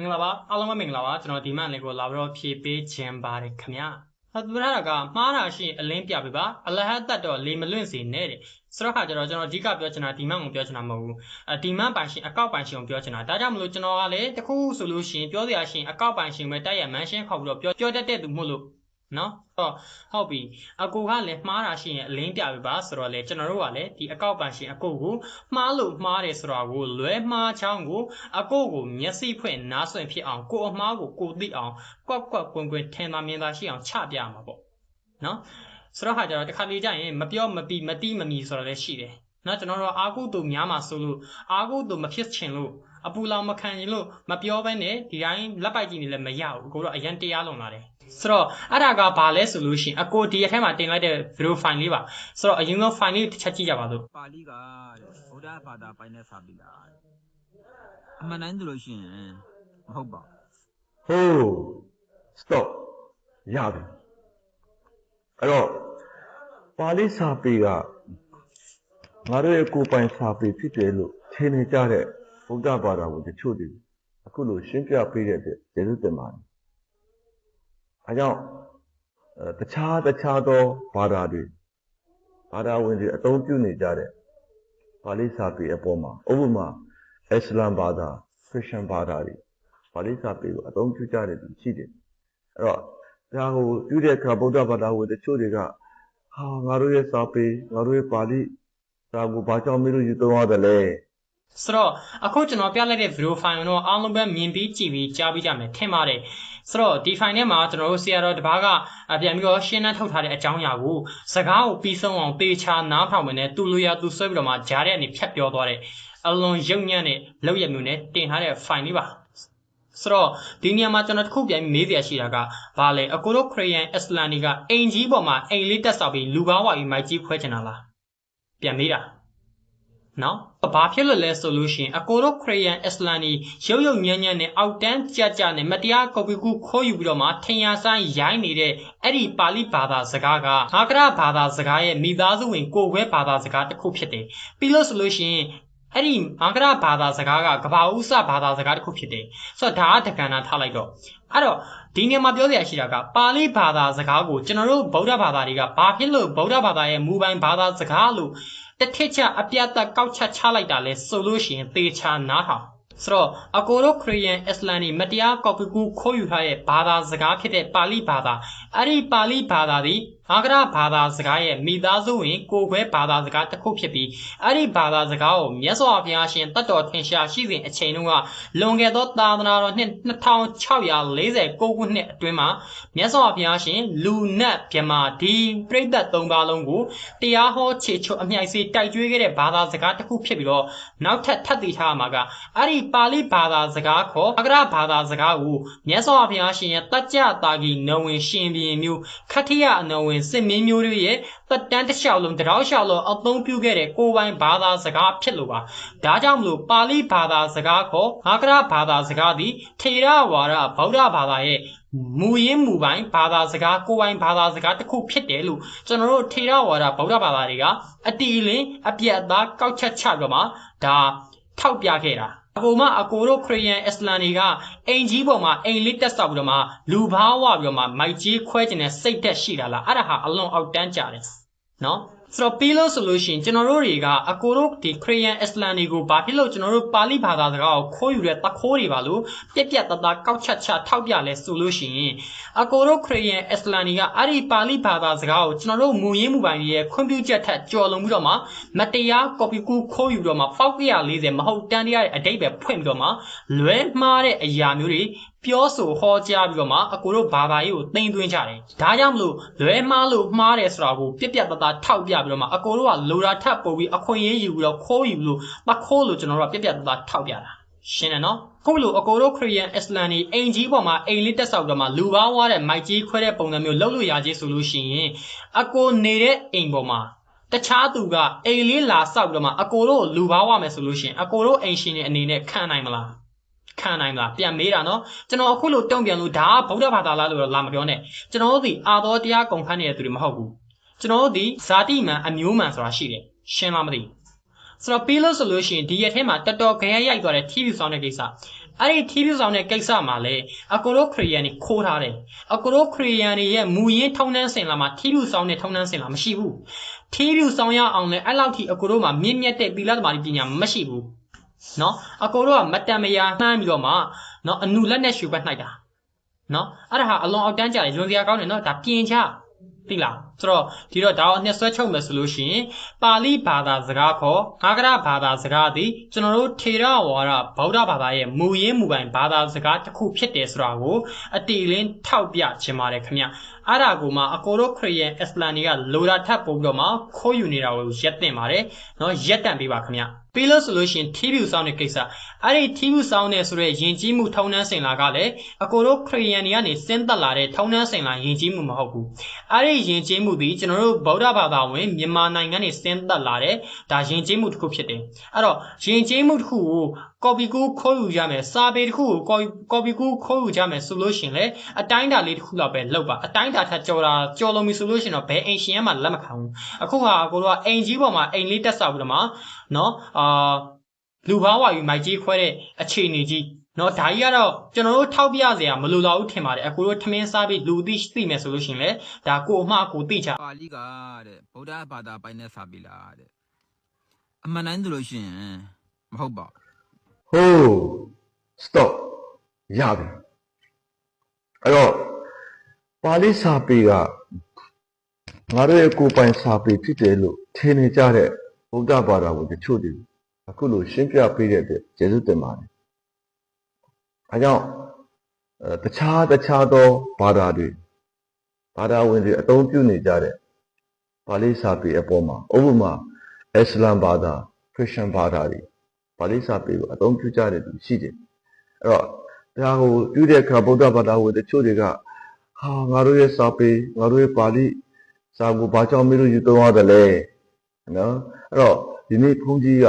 မင်္ဂလာပါအားလုံးပဲမင်္ဂလာပါကျွန်တော်ဒီမှန်လေးကိုလာပြီးတော့ဖြည့်ပေးခြင်းပါတယ်ခင်ဗျာအတူရတာကမှားတာရှိရင်အလင်းပြပေးပါအလဟတ်တတ်တော့လေမလွင့်စေနဲ့တဲ့ဆိုတော့ခါကျတော့ကျွန်တော်အဓိကပြောချင်တာဒီမှန်ကိုပြောချင်တာမဟုတ်ဘူးအဒီမှန်ပိုင်ရှင်အကောက်ပိုင်ရှင်ကိုပြောချင်တာဒါကြောင့်မလို့ကျွန်တော်ကလည်းတခုဆိုလို့ရှိရင်ပြောစရာရှိရင်အကောက်ပိုင်ရှင်ပဲတိုက်ရမန်းရှင်းခေါက်ပြီးတော့ပြောပြောတတ်တဲ့သူမို့လို့ နော်ဟုတ်ဟုတ်ပြီအကူကလည်းမှားတာရှိရင်အလင်းပြပေးပါဆိုတော့လေကျွန်တော်တို့ကလည်းဒီအကောက်ပန်ရှင်အကူကိုမှားလို့မှားတယ်ဆိုတော့ကိုလွဲမှားချောင်းကိုအကူကိုမျက်စိဖွင့်နားဆွင့်ဖြစ်အောင်ကိုအမှားကိုကိုသိအောင်ကွက်ကွက်ကွင်ကွင်ထင်သာမြင်သာရှိအောင်ချပြမှာပေါ့နော်ဆိုတော့ဟာကြတော့တစ်ခါလေကြာရင်မပြောမပီမတိမမီဆိုတော့လည်းရှိတယ်နော်ကျွန်တော်တို့အာကုတူများမှာဆိုလို့အာကုတူမဖြစ်ချင်လို့အပူလောင်မခံရင်လို့မပြောဘဲနဲ့ဒီတိုင်းလက်ပိုက်ကြည့်နေလည်းမရဘူးကိုတော့အရန်တရားလုံလာတယ် ဆိုတော့အဲ့ဒါကဘာလဲဆိုလို့ရှိရင်အကိုဒီအထက်မှာတင်လိုက်တဲ့ video file လေးပါဆိုတော့အရင်က file လေးတစ်ချက်ကြည့်ကြပါစို့ပါဠိကတဲ့ဗုဒ္ဓဘာသာပိုင်းနဲ့စာပြီလားတဲ့အမှန်တမ်းဆိုလို့ရှိရင်မဟုတ်ပါဘူးဟိုး stop ရပြီအဲ့တော့ပါဠိစာပေကငါတို့ရဲ့ကိုယ်ပိုင်စာပေဖြစ်တယ်လို့ထင်နေကြတဲ့ဗုဒ္ဓဘာသာကိုတချို့တွေအခုလိုရှင်းပြပေးတဲ့အတွက်ကျေးဇူးတင်ပါတယ် အဲကြောင့်အဲတခြားတခြားသောဘာသာတွေဘာသာဝင်တွေအသုံးပြုနေကြတဲ့ပါဠိစာပေအပေါ်မှာဥပမာအစ္စလာမ်ဘာသာခရစ်ယာန်ဘာသာတွေပါဠိစာပေကိုအသုံးပြုကြတယ်သူရှိတယ်အဲ့တော့ဒါကိုပြုတဲ့အခါဗုဒ္ဓဘာသာဝင်တချို့တွေကဟာငါတို့ရဲ့စာပေငါတို့ရဲ့ပါဠိစာကိုဘာကြောင့်မလို့ယူသုံးရတယ်လဲဆိုတော့အခုကျွန်တော်ပြလိုက်တဲ့ video file တော့အားလုံးပဲမြင်ပြီးကြည့်ပြီးကြားပြီးကြမယ်ထင်ပါတယ် ဆိုတော့ဒီ file ထဲမှာကျွန်တော်တို့ဆရာတော်တပားကပြန်ပြီးတော့ရှင်းနှထုတ်ထားတဲ့အကြောင်းအရာကိုစကားကိုပြီးဆုံးအောင်တေချာနားထောင်မယ်နဲ့သူ့လူရသူဆွဲပြီးတော့မှဂျားတဲ့အနေဖြတ်ပြောသွားတဲ့အလွန်ရုပ်ညံ့တဲ့လောက်ရမျိုးနဲ့တင်ထားတဲ့ file လေးပါဆိုတော့ဒီနေရာမှာကျွန်တော်တစ်ခုပြန်မေးစရာရှိတာကဘာလဲအကိုတို့ခရီးယန်အစ္စလမ်တွေကအိမ်ကြီးပေါ်မှာအိမ်လေးတက်ဆောက်ပြီးလူကားဝါပြီးမိုက်ကြီးခွဲချင်တာလားပြန်မေးတာ နော်ဘာဖြစ်လို့လဲဆိုလို့ရှိရင်အကိုတို့ခရီးယန်အစ္စလမ်တွေရုပ်ရုပ်ညံ့ညံ့နဲ့အောက်တန်းကြကြနဲ့မတရားကော်ပီကူခိုးယူပြီးတော့မှထင်ရဆိုင်ရိုင်းနေတဲ့အဲ့ဒီပါဠိဘာသာစကားကအာဂရဘာသာစကားရဲ့မိသားစုဝင်ကိုယ်ခွဲဘာသာစကားတစ်ခုဖြစ်တယ်ပြီးလို့ဆိုလို့ရှိရင်အဲ့ဒီအာဂရဘာသာစကားကကဘာဥစဘာသာစကားတစ်ခုဖြစ်တယ်ဆိုတော့ဒါကတက္ကနာထားလိုက်တော့အဲ့တော့ဒီနေရာမှာပြောစရာရှိတာကပါဠိဘာသာစကားကိုကျွန်တော်တို့ဗုဒ္ဓဘာသာတွေကဘာဖြစ်လို့ဗုဒ္ဓဘာသာရဲ့မူပိုင်ဘာသာစကားလို့ တစ်ထစ်ချအပြတ်သက်ကောက်ချက်ချလိုက်တာလဲဆိုလို့ရှိရင်သေချာနားထောင်ဆိုတော့အကိုတို့ခရီးယန်အစ္စလမ်တွေမတရားကော်ပီကူခိုးယူထားတဲ့ဘာသာစကားဖြစ်တဲ့ပါဠိဘာသာအဲ့ဒီပါဠိဘာသာသည် အာဂရဘာသာစကားရဲ့မိသားစုဝင်ကိုယ်ခွဲဘာသာစကားတစ်ခုဖြစ်ပြီးအဲ့ဒီဘာသာစကားကိုမြတ်စွာဘုရားရှင်တတ်တော်ထင်ရှားရှိစဉ်အချိန်တုန်းကလွန်ခဲ့သောသာသနာတော်နှစ်2649ခုနှစ်အတွင်းမှာမြတ်စွာဘုရားရှင်လူနတ်မြမာဒီပြိဿတ်သုံးပါလုံးကိုတရားဟောခြေချွတ်အမြိုက်စေတိုက်ကြွေးခဲ့တဲ့ဘာသာစကားတစ်ခုဖြစ်ပြီးတော့နောက်ထပ်ထပ်တည်ထားမှာကအဲ့ဒီပါဠိဘာသာစကားခေါ်အဂရဘာသာစကားကိုမြတ်စွာဘုရားရှင်ရဲ့တัจကြတာဂီနဝင်ရှင်ဘီရင်မျိုးခတ္ထိယအနဝင်စစ်မင်းမျိုးတွေရဲ့တက်တန်းတစ်လျှောက်လုံးတရောက်လျှောက်လုံးအသုံးပြုခဲ့တဲ့ကိုယ်ပိုင်ဘာသာစကားဖြစ်လို့ပါဒါကြောင့်မလို့ပါဠိဘာသာစကားခေါ်အဂရဘာသာစကားသည်ထေရဝါဒဗုဒ္ဓဘာသာရဲ့မူရင်းမူပိုင်းဘာသာစကားကိုယ်ပိုင်ဘာသာစကားတစ်ခုဖြစ်တယ်လို့ကျွန်တော်တို့ထေရဝါဒဗုဒ္ဓဘာသာတွေကအတီလင်းအပြတ်အသားကောက်ချက်ချပြီးတော့မှဒါထောက်ပြခဲ့တာ အကိုမအကိုတို့ခရီးယန်အစ္စလမ်တွေကအိမ်ကြီးပေါ်မှာအိမ်လေးတက်ဆောက်ပြီးတော့မှလူဘာဝပြီးတော့မှမိုက်ကြီးခွဲကျင်တဲ့စိတ်သက်ရှိတာလားအဲ့ဒါဟာအလွန်အောက်တန်းကြတယ်နော် ဆိုတော့ပြီးလို့ဆိုလို့ရှိရင်ကျွန်တော်တို့တွေကအကိုတို့ဒီခရီးယန်အစ္စလမ်တွေကိုဘာဖြစ်လို့ကျွန်တော်တို့ပါဠိဘာသာစကားကိုခိုးယူတဲ့တခိုးတွေပါလို့ပြက်ပြက်တသားကောက်ချက်ချထောက်ပြလဲဆိုလို့ရှိရင်အကိုတို့ခရီးယန်အစ္စလမ်တွေကအဲ့ဒီပါဠိဘာသာစကားကိုကျွန်တော်တို့မူရင်းမူပိုင်ရဲ့ခွင့်ပြုချက်ထက်ကျော်လွန်ပြီးတော့မှမတရားကော်ပီကူခိုးယူတော့မှပေါက်140မဟုတ်တန်တရားရဲ့အတိတ်ပဲဖွင့်ပြီးတော့မှလွဲမှားတဲ့အရာမျိုးတွေပြောဆိုဟောကြားပြီးတော့မှအကိုတို့ဘာသာရေးကိုတင်သွင်းကြတယ်။ဒါကြောင့်မလို့လွဲမှားလို့မှားတယ်ဆိုတာကိုပြက်ပြက်သားသားထောက်ပြပြီးတော့မှအကိုတို့ကလိုရာထပ်ပို့ပြီးအခွင့်အရေးယူပြီးတော့ခိုးယူလို့မခိုးလို့ကျွန်တော်တို့ကပြက်ပြက်သားသားထောက်ပြတာ။ရှင်းတယ်နော်။ခုလိုအကိုတို့ခရီးယန်အစ္စလမ်တွေအိမ်ကြီးပေါ်မှာအိမ်လေးတက်ဆောက်တော့မှလူဘာဝါတဲ့မိုက်ကြီးခွဲတဲ့ပုံစံမျိုးလှုပ်လို့ရကြီးဆိုလို့ရှိရင်အကိုနေတဲ့အိမ်ပေါ်မှာတခြားသူကအိမ်လေးလာဆောက်ပြီးတော့မှအကိုတို့လူဘာဝမယ်ဆိုလို့ရှိရင်အကိုတို့အိမ်ရှင်တွေအနေနဲ့ခံနိုင်မလား။ ခံနိုင်မလားပြန်မေးတာနော်ကျွန်တော်အခုလို့တုံ့ပြန်လို့ဒါကဗုဒ္ဓဘာသာလားလို့တော့လာမပြောနဲ့ကျွန်တော်တို့ဒီအာတော်တရားကုန်ခန်းနေတဲ့သူတွေမဟုတ်ဘူးကျွန်တော်တို့ဒီဇာတိမှန်အမျိုးမှန်ဆိုတာရှိတယ်ရှင်းလားမသိဆိုတော့ပြီးလို့ဆိုလို့ရှိရင်ဒီရက်ထဲမှာတော်တော်ခရရိုက်သွားတဲ့ TV ဆောင်တဲ့ကိစ္စအဲ့ဒီထီးပြူဆောင်တဲ့ကိစ္စမှာလေအကိုတို့ခရီးယန်တွေခိုးထားတယ်အကိုတို့ခရီးယန်တွေရဲ့မူရင်းထုံနှန်းစင်လာမှာထီးပြူဆောင်တဲ့ထုံနှန်းစင်လာမရှိဘူးထီးပြူဆောင်ရအောင်လေအဲ့လောက်ထိအကိုတို့မှာမြင့်မြတ်တဲ့သီလသမာဓိပညာမရှိဘူး နော်အကိုတို့ကမတန်မရာနှမ်းပြီးတော့မှနော်အနူလက်နဲ့ရှူပတ်နှိုက်တာနော်အဲ့ဒါဟာအလွန်အောက်တန်းကြတယ်လွန်စရာကောင်းတယ်နော်ဒါပြင်ချသိလားဆိုတော့ဒီတော့ဒါအောင်နှစ်ဆွဲချုပ်မယ်ဆိုလို့ရှိရင်ပါဠိဘာသာစကားခေါ်ငါကရဘာသာစကားသည်ကျွန်တော်တို့ထေရဝါဒဗုဒ္ဓဘာသာရဲ့မူရင်းမူပိုင်ဘာသာစကားတစ်ခုဖြစ်တယ်ဆိုတာကိုအတိလင်းထောက်ပြခြင်းပါတယ်ခင်ဗျအဲ့ဒါကိုမှအကိုတို့ခရီးယန်အစ္စလမ်တွေကလိုတာထပ်ပို့ပြီးတော့မှခိုးယူနေတာကိုရက်တင်ပါတယ်နော်ရက်တန်ပေးပါခင်ဗျ ပြီးလို့ဆိုလို့ရှိရင်ထီးဖြူဆောင်တဲ့ကိစ္စအဲ့ဒီထီးဖြူဆောင်တဲ့ဆိုတဲ့ယဉ်ကျေးမှုထုံနှန်းစင်လာကလည်းအကိုတို့ခရီးယန်တွေကနေစင်းသက်လာတဲ့ထုံနှန်းစင်လာယဉ်ကျေးမှုမဟုတ်ဘူးအဲ့ဒီယဉ်ကျေးမှုဒီကျွန်တော်တို့ဗုဒ္ဓဘာသာဝင်မြန်မာနိုင်ငံနေစင်းသက်လာတဲ့ဒါယဉ်ကျေးမှုတစ်ခုဖြစ်တယ်အဲ့တော့ယဉ်ကျေးမှုတစ်ခုကိုကော်ပီကူးခိုးယူကြမယ်စာပေတစ်ခုကိုကော်ပီကူးခိုးယူကြမယ်ဆိုလို့ရှိရင်လေအတိုင်းအတာလေးတစ်ခုလောက်ပဲလောက်ပါအတိုင်းအတာထက်ကျော်တာကျော်လုံးပြီဆိုလို့ရှိရင်တော့ဘယ်အိမ်ရှင်မှလက်မခံဘူးအခုဟာကိုတို့ကအိမ်ကြီးပေါ်မှာအိမ်လေးတက်ဆောက်ပြီးတော့မှနော်အာလူဘာဝယူမိုက်ကြီးခွဲတဲ့အခြေအနေကြီးနော်ဒါကြီးကတော့ကျွန်တော်တို့ထောက်ပြစရာမလိုတော့ဘူးထင်ပါတယ်အခုတို့ထမင်းစားပြီးလူသိသိမယ်ဆိုလို့ရှိရင်လေဒါကိုအမှားကိုသိချပါဠိကတဲ့ဗုဒ္ဓဘာသာပိုင်းနဲ့စာပေလားတဲ့အမှန်တိုင်းဆိုလို့ရှိရင်မဟုတ်ပါဘူး ဟိုး stop ရပြီအဲ့တော့ပါဠိစာပေကငါတို့ရဲ့ကိုယ်ပိုင်စာပေဖြစ်တယ်လို့ထင်နေကြတဲ့ဗုဒ္ဓဘာသာဝင်တချို့တွေအခုလိုရှင်းပြပေးတဲ့အတွက်ကျေးဇူးတင်ပါတယ်။အဲကြောင့်အဲတခြားတခြားသောဘာသာတွေဘာသာဝင်တွေအသုံးပြုနေကြတဲ့ပါဠိစာပေအပေါ်မှာဥပမာအစ္စလာမ်ဘာသာခရစ်ယာန်ဘာသာတွေ ပါဠိစာပေကိုအသုံးပြုကြတဲ့သူရှိတယ်။အဲ့တော့ဒါကိုပြုတဲ့အခါဗုဒ္ဓဘာသာဝင်တချို့တွေကဟာငါတို့ရဲ့စာပေငါတို့ရဲ့ပါဠိစာကိုဘာကြောင့်မင်းတို့ယူသုံးရတယ်လဲနော်အဲ့တော့ဒီနေ့ဘုန်းကြီးက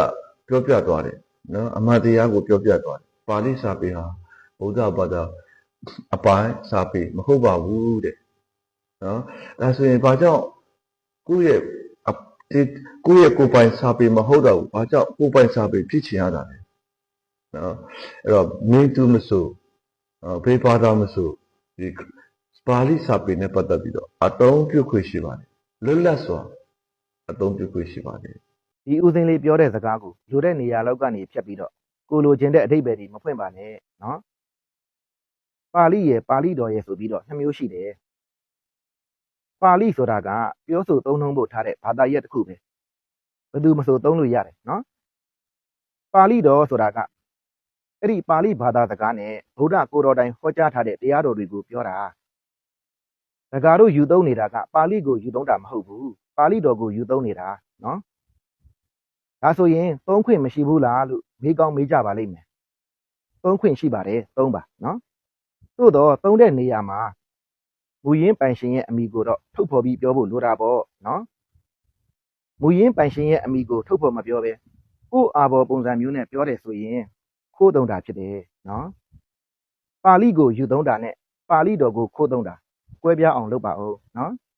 ပြောပြသွားတယ်နော်အမှန်တရားကိုပြောပြသွားတယ်ပါဠိစာပေဟာဗုဒ္ဓဘာသာအပိုင်းစာပေမဟုတ်ပါဘူးတဲ့နော်အဲဆိုရင်ဘာကြောင့်ကိုယ့်ရဲ့အဒီ ကိုယ့်ရဲ့ကိုယ်ပိုင်စာပေမဟုတ်တော့ဘူးဘာကြောင့်ကိုယ်ပိုင်စာပေဖြစ်ချင်ရတာလဲနော်အဲ့တော့မင်းသူမဆိုအဲဘေးဘာသာမဆိုဒီပါဠိစာပေနဲ့ပတ်သက်ပြီးတော့အတုံးပြုခွင့်ရှိပါတယ်လွတ်လပ်စွာအတုံးပြုခွင့်ရှိပါတယ်ဒီဦးစင်းလေးပြောတဲ့စကားကိုလိုတဲ့နေရာလောက်ကနေဖြတ်ပြီးတော့ကိုလိုချင်တဲ့အဓိပ္ပာယ်တွေမဖွင့်ပါနဲ့နော်ပါဠိရယ်ပါဠိတော်ရယ်ဆိုပြီးတော့နှစ်မျိုးရှိတယ် ပါဠိဆိုတာကပြောဆိုသုံးနှုန်းဖို့ထားတဲ့ဘာသာရပ်တစ်ခုပဲဘယ်သူမဆိုသုံးလို့ရတယ်နော်ပါဠိတော်ဆိုတာကအဲ့ဒီပါဠိဘာသာစကားနဲ့ဗုဒ္ဓကိုယ်တော်တိုင်ဟောကြားထားတဲ့တရားတော်တွေကိုပြောတာဒကာတို့ယူသုံးနေတာကပါဠိကိုယူသုံးတာမဟုတ်ဘူးပါဠိတော်ကိုယူသုံးနေတာနော်ဒါဆိုရင်သုံးခွင့်မရှိဘူးလားလို့မေးကောင်းမေးကြပါလိမ့်မယ်။သုံးခွင့်ရှိပါတယ်သုံးပါနော်။သို့တော့သုံးတဲ့နေရာမှာ မူရင်းပိုင်ရှင်ရဲ့အမိကိုတော့ထုတ်ဖော်ပြီးပြောဖို့လိုတာပေါ့နော်။မူရင်းပိုင်ရှင်ရဲ့အမိကိုထုတ်ဖော်မပြောပဲကိုယ့်အာဘော်ပုံစံမျိုးနဲ့ပြောတယ်ဆိုရင်ခိုးသုံးတာဖြစ်တယ်နော်။ပါဠိကိုယူသုံးတာနဲ့ပါဠိတော်ကိုခိုးသုံးတာကွဲပြားအောင်လုပ်ပါဦးနော်။